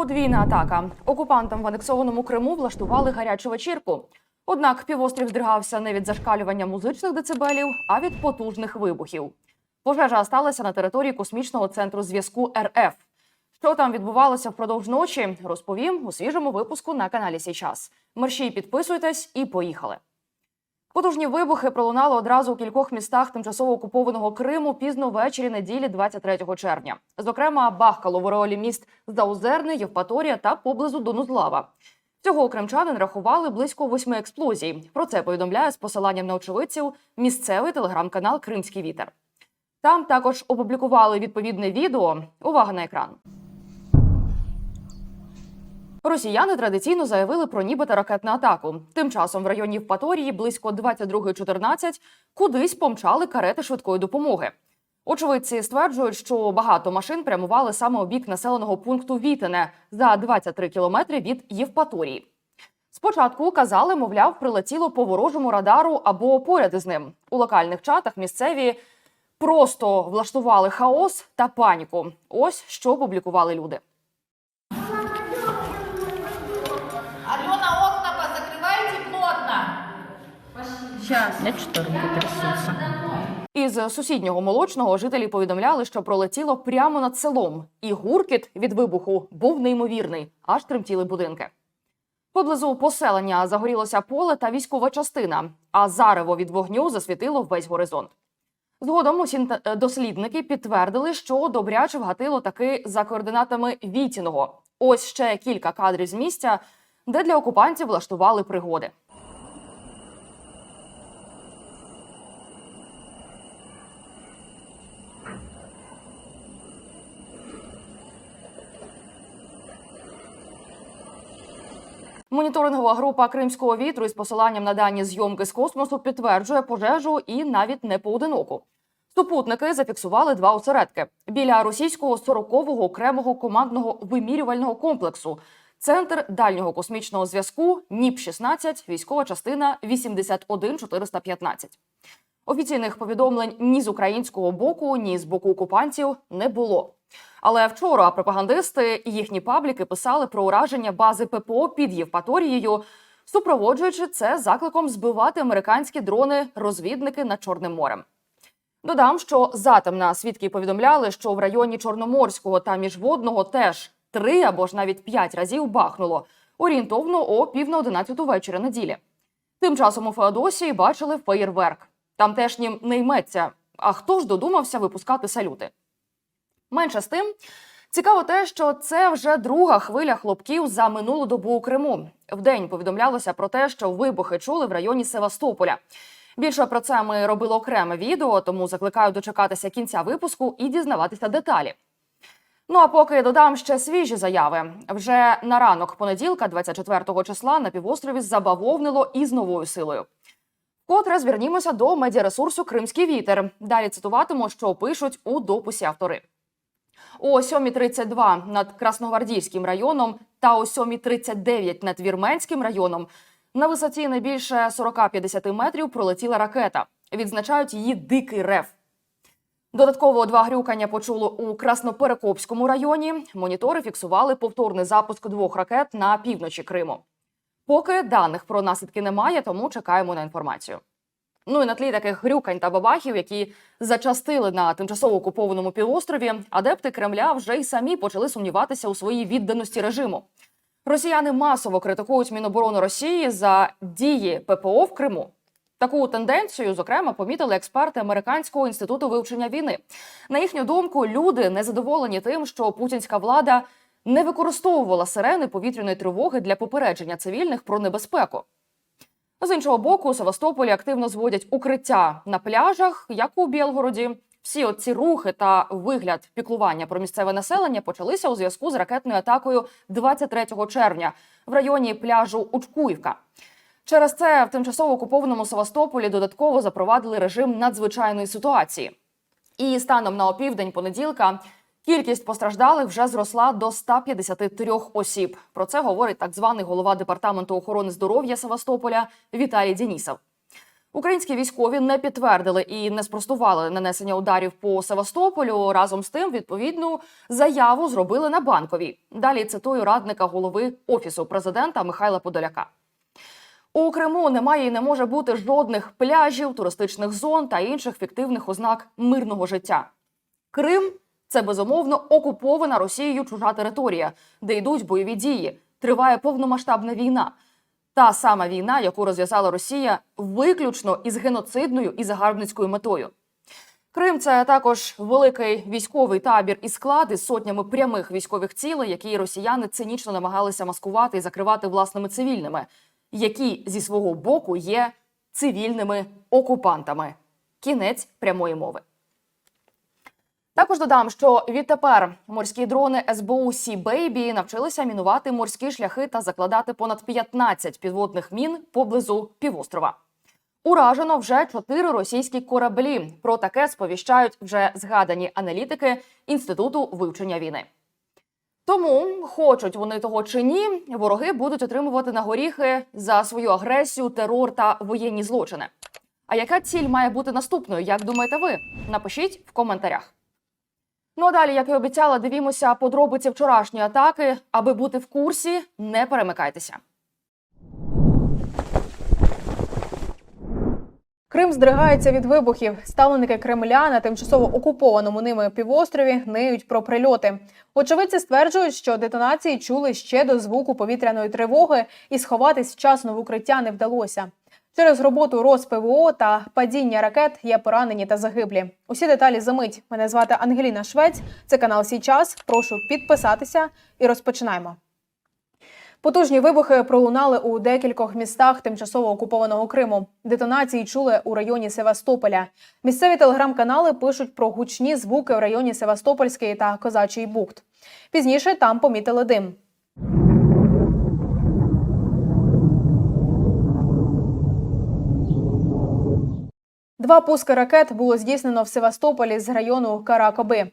Подвійна атака. Окупантам в анексованому Криму влаштували гарячу вечірку. Однак півострів здригався не від зашкалювання музичних децибелів, а від потужних вибухів. Пожежа сталася на території космічного центру зв'язку РФ. Що там відбувалося впродовж ночі, розповім у свіжому випуску на каналі Січас. Мерщій підписуйтесь і поїхали. Потужні вибухи пролунали одразу у кількох містах тимчасово окупованого Криму пізно ввечері неділі 23 червня. Зокрема, бахкало в ореолі міст Заузерне, Євпаторія та поблизу Донузлава. Всього кримчани рахували близько восьми експлозій. Про це повідомляє з посиланням на очевидців місцевий телеграм-канал Кримський вітер. Там також опублікували відповідне відео. Увага на екран. Росіяни традиційно заявили про нібито ракетну атаку. Тим часом в районі Євпаторії близько 22.14 кудись помчали карети швидкої допомоги. Очевидці стверджують, що багато машин прямували саме у бік населеного пункту Вітине за 23 кілометри від Євпаторії. Спочатку казали, мовляв, прилетіло по ворожому радару або поряд із ним. У локальних чатах місцеві просто влаштували хаос та паніку. Ось що публікували люди. Сейчас. Я что руки. Із сусіднього молочного жителі повідомляли, що пролетіло прямо над селом, і гуркіт від вибуху був неймовірний, аж тремтіли будинки. Поблизу поселення загорілося поле та військова частина, а зарево від вогню засвітило весь горизонт. Згодом усі е, дослідники підтвердили, що добряче вгатило таки за координатами Вітіного. Ось ще кілька кадрів з місця, де для окупантів влаштували пригоди. Моніторингова група Кримського вітру із посиланням на дані зйомки з космосу підтверджує пожежу і навіть не поодиноку. Супутники зафіксували два осередки біля російського 40-го окремого командного вимірювального комплексу, центр дальнього космічного зв'язку НІП-16, військова частина 81415. Офіційних повідомлень ні з українського боку, ні з боку окупантів не було. Але вчора пропагандисти і їхні пабліки писали про ураження бази ППО під Євпаторією, супроводжуючи це закликом збивати американські дрони-розвідники над Чорним морем. Додам, що затемна свідки повідомляли, що в районі Чорноморського та міжводного теж три або ж навіть п'ять разів бахнуло орієнтовно о пів на одинадцяту вечора неділі. Тим часом у Феодосії бачили феєрверк. Тамтешнім не йметься. А хто ж додумався випускати салюти? Менше з тим, цікаво те, що це вже друга хвиля хлопків за минулу добу у Криму. Вдень повідомлялося про те, що вибухи чули в районі Севастополя. Більше про це ми робили окреме відео, тому закликаю дочекатися кінця випуску і дізнаватися деталі. Ну а поки додам ще свіжі заяви. Вже на ранок понеділка, 24 числа, на півострові забавовнило із новою силою. Котре звернімося до медіаресурсу Кримський вітер. Далі цитуватиму, що пишуть у дописі автори. О 7.32 над Красногвардійським районом та о 7.39 над Вірменським районом на висоті не більше 40-50 метрів пролетіла ракета. Відзначають її дикий рев. Додатково два грюкання почуло у Красноперекопському районі. Монітори фіксували повторний запуск двох ракет на півночі Криму. Поки даних про наслідки немає, тому чекаємо на інформацію. Ну і на тлі таких грюкань та бабахів, які зачастили на тимчасово окупованому півострові, адепти Кремля вже й самі почали сумніватися у своїй відданості режиму. Росіяни масово критикують Міноборони Росії за дії ППО в Криму. Таку тенденцію, зокрема, помітили експерти Американського інституту вивчення війни. На їхню думку, люди незадоволені тим, що путінська влада не використовувала сирени повітряної тривоги для попередження цивільних про небезпеку. З іншого боку, у Севастополі активно зводять укриття на пляжах, як у Білгороді. Всі ці рухи та вигляд піклування про місцеве населення почалися у зв'язку з ракетною атакою 23 червня в районі пляжу Учкуївка. Через це в тимчасово окупованому Севастополі додатково запровадили режим надзвичайної ситуації. І станом на опівдень понеділка кількість постраждалих вже зросла до 153 осіб. Про це говорить так званий голова департаменту охорони здоров'я Севастополя Віталій Дінісов. Українські військові не підтвердили і не спростували нанесення ударів по Севастополю. Разом з тим, відповідну заяву зробили на банковій. Далі цитую радника голови офісу президента Михайла Подоляка. У Криму немає і не може бути жодних пляжів, туристичних зон та інших фіктивних ознак мирного життя. Крим це безумовно окупована Росією чужа територія, де йдуть бойові дії. Триває повномасштабна війна. Та сама війна, яку розв'язала Росія, виключно із геноцидною і загарбницькою метою. Крим це також великий військовий табір і склад із сотнями прямих військових цілей, які росіяни цинічно намагалися маскувати і закривати власними цивільними, які зі свого боку є цивільними окупантами. Кінець прямої мови. Також додам, що відтепер морські дрони СБУ Сі Бейбі навчилися мінувати морські шляхи та закладати понад 15 підводних мін поблизу півострова. Уражено вже чотири російські кораблі. Про таке сповіщають вже згадані аналітики Інституту вивчення війни. Тому, хочуть вони того чи ні, вороги будуть отримувати на горіхи за свою агресію, терор та воєнні злочини. А яка ціль має бути наступною? Як думаєте ви? Напишіть в коментарях. Ну а далі, як і обіцяла, дивімося подробиці вчорашньої атаки. Аби бути в курсі, не перемикайтеся. Крим здригається від вибухів. Ставленики Кремля на тимчасово окупованому ними півострові ниють про прильоти. Очевидці стверджують, що детонації чули ще до звуку повітряної тривоги, і сховатись вчасно в укриття не вдалося. Через роботу РосПВО та падіння ракет є поранені та загиблі. Усі деталі за мить. Мене звати Ангеліна Швець. Це канал Сій час. Прошу підписатися і розпочинаємо. Потужні вибухи пролунали у декількох містах тимчасово окупованого Криму. Детонації чули у районі Севастополя. Місцеві телеграм-канали пишуть про гучні звуки в районі Севастопольський та Козачий бухт. Пізніше там помітили дим. Два пуски ракет було здійснено в Севастополі з району Каракоби.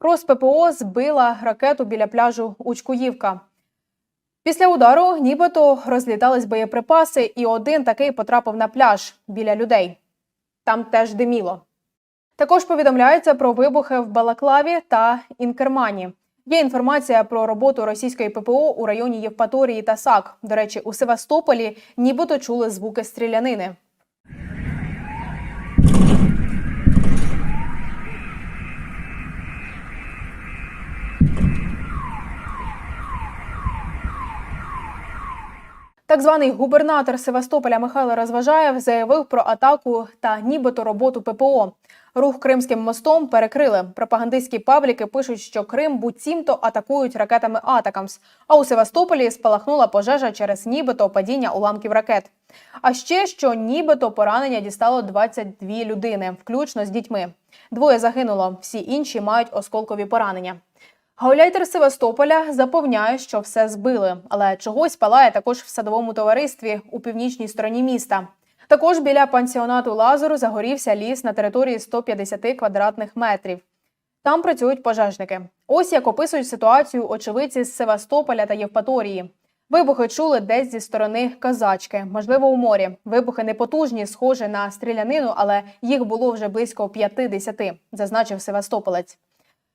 РосППО збила ракету біля пляжу Учкуївка. Після удару нібито розлітались боєприпаси, і один такий потрапив на пляж біля людей. Там теж диміло. Також повідомляється про вибухи в Балаклаві та Інкермані. Є інформація про роботу російської ППО у районі Євпаторії та САК. До речі, у Севастополі нібито чули звуки стрілянини. Так званий губернатор Севастополя Михайло Розважаєв заявив про атаку та нібито роботу ППО. Рух Кримським мостом перекрили. Пропагандистські пабліки пишуть, що Крим буцімто атакують ракетами Атакамс. А у Севастополі спалахнула пожежа через нібито падіння уламків ракет. А ще що нібито поранення дістало 22 людини, включно з дітьми. Двоє загинуло, всі інші мають осколкові поранення. Гауляйтер Севастополя запевняє, що все збили, але чогось палає також в садовому товаристві у північній стороні міста. Також біля пансіонату Лазуру загорівся ліс на території 150 квадратних метрів. Там працюють пожежники. Ось як описують ситуацію очевидці з Севастополя та Євпаторії. Вибухи чули десь зі сторони казачки, можливо, у морі. Вибухи непотужні, схожі на стрілянину, але їх було вже близько 50, зазначив Севастополець.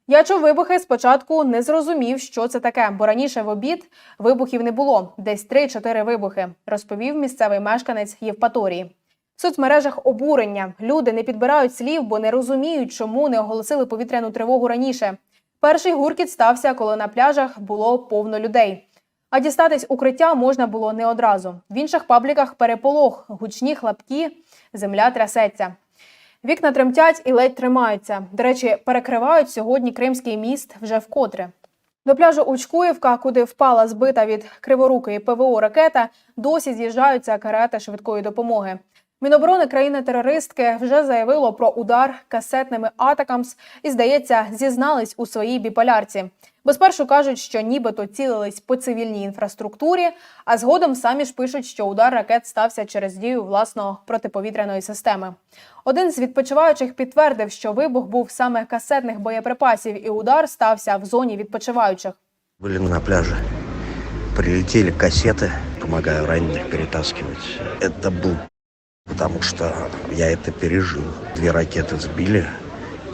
Я чув вибухи спочатку не зрозумів, що це таке, бо раніше в обід вибухів не було, десь 3-4 вибухи, розповів місцевий мешканець Євпаторії. В соцмережах обурення. Люди не підбирають слів, бо не розуміють, чому не оголосили повітряну тривогу раніше. Перший гуркіт стався, коли на пляжах було повно людей. А дістатись укриття можна було не одразу. В інших пабліках переполох, гучні хлопки, земля трясеться. Вікна тремтять і ледь тримаються. До речі, перекривають сьогодні Кримський міст вже вкотре. До пляжу Учкуївка, куди впала збита від криворукої ПВО ракета, досі з'їжджаються карети швидкої допомоги. Міноборони країни-терористки вже заявило про удар касетними атакамс і, здається, зізнались у своїй біполярці. Бо спершу кажуть, що нібито цілились по цивільній інфраструктурі, а згодом самі ж пишуть, що удар ракет стався через дію власного протиповітряної системи. Один з відпочиваючих підтвердив, що вибух був саме касетних боєприпасів, і удар стався в зоні відпочиваючих. Были на пляже. Прилетели кассеты. Помогаю раненых перетаскивать. Это был потому что я это пережил. Две ракеты сбили,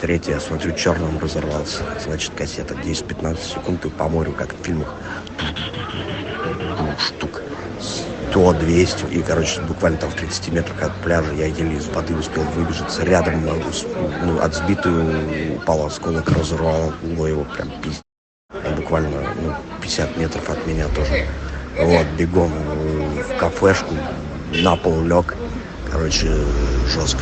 третья, я смотрю, черным разорвался. Значит, кассета 10-15 секунд, и по морю, как в фильмах, штук 100-200. И, короче, буквально там в 30 метрах от пляжа я еле из воды успел выбежаться. Рядом с- ну, от сбитую упал осколок, разорвало его прям пиздец. Буквально ну, 50 метров от меня тоже. Вот, бегом в кафешку, на пол лег. Короче, жестко.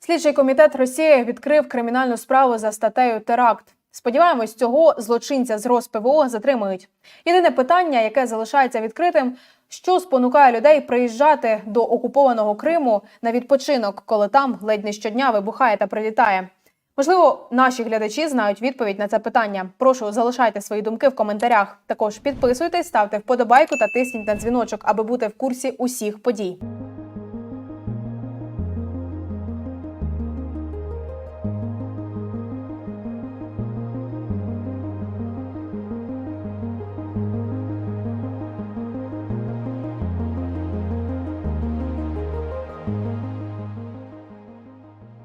Слідчий комітет Росії відкрив кримінальну справу за статтею теракт. Сподіваємось, цього злочинця з РосПВО затримають. Єдине питання, яке залишається відкритим, що спонукає людей приїжджати до окупованого Криму на відпочинок, коли там ледь не щодня вибухає та прилітає. Можливо, наші глядачі знають відповідь на це питання. Прошу залишайте свої думки в коментарях. Також підписуйтесь, ставте вподобайку та тисніть на дзвіночок, аби бути в курсі усіх подій.